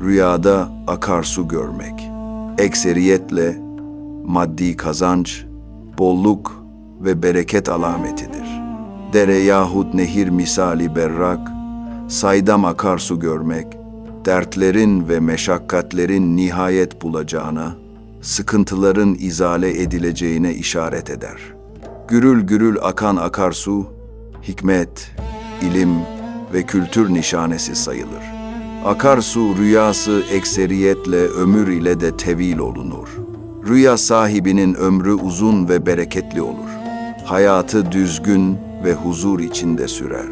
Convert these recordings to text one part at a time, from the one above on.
rüyada akarsu görmek. Ekseriyetle maddi kazanç, bolluk ve bereket alametidir. Dere yahut nehir misali berrak, saydam akarsu görmek, dertlerin ve meşakkatlerin nihayet bulacağına, sıkıntıların izale edileceğine işaret eder. Gürül gürül akan akarsu, hikmet, ilim ve kültür nişanesi sayılır. Akarsu rüyası ekseriyetle ömür ile de tevil olunur. Rüya sahibinin ömrü uzun ve bereketli olur. Hayatı düzgün ve huzur içinde sürer.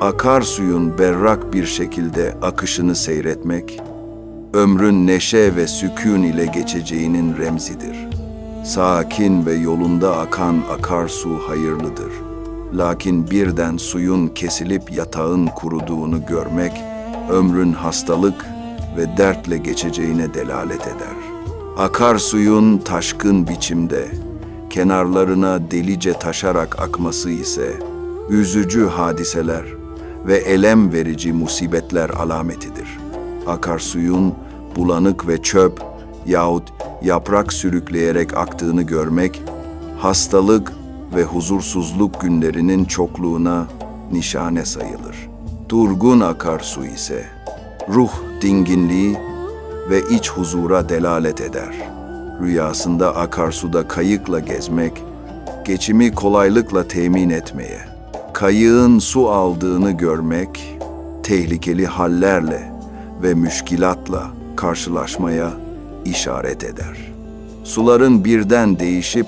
Akarsuyun berrak bir şekilde akışını seyretmek, ömrün neşe ve sükûn ile geçeceğinin remzidir. Sakin ve yolunda akan akarsu hayırlıdır. Lakin birden suyun kesilip yatağın kuruduğunu görmek, ömrün hastalık ve dertle geçeceğine delalet eder. Akarsuyun taşkın biçimde, kenarlarına delice taşarak akması ise, üzücü hadiseler ve elem verici musibetler alametidir. Akarsuyun bulanık ve çöp yahut yaprak sürükleyerek aktığını görmek, hastalık ve huzursuzluk günlerinin çokluğuna nişane sayılır. Durgun akarsu ise ruh dinginliği ve iç huzura delalet eder. Rüyasında akarsuda kayıkla gezmek, geçimi kolaylıkla temin etmeye, kayığın su aldığını görmek, tehlikeli hallerle ve müşkilatla karşılaşmaya işaret eder. Suların birden değişip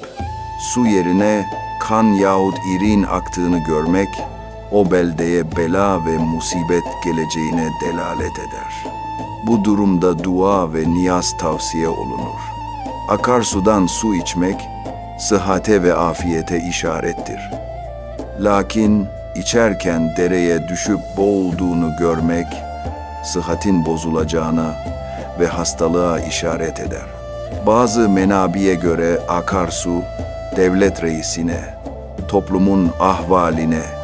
su yerine kan yahut irin aktığını görmek, o beldeye bela ve musibet geleceğine delalet eder. Bu durumda dua ve niyaz tavsiye olunur. Akarsudan su içmek, sıhhate ve afiyete işarettir. Lakin içerken dereye düşüp boğulduğunu görmek, sıhhatin bozulacağına ve hastalığa işaret eder. Bazı menabiye göre akarsu, devlet reisine, toplumun ahvaline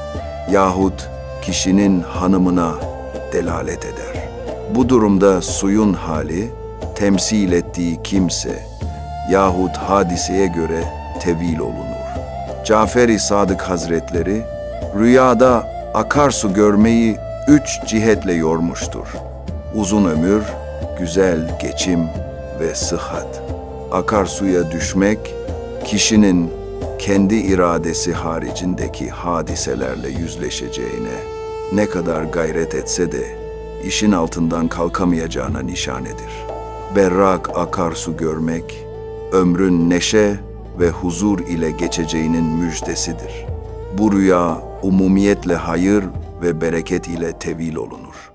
yahut kişinin hanımına delalet eder. Bu durumda suyun hali, temsil ettiği kimse yahut hadiseye göre tevil olunur. Cafer-i Sadık Hazretleri, rüyada akarsu görmeyi üç cihetle yormuştur. Uzun ömür, güzel geçim ve sıhhat. Akarsuya düşmek, kişinin kendi iradesi haricindeki hadiselerle yüzleşeceğine ne kadar gayret etse de işin altından kalkamayacağına nişanedir. Berrak akarsu görmek, ömrün neşe ve huzur ile geçeceğinin müjdesidir. Bu rüya umumiyetle hayır ve bereket ile tevil olunur.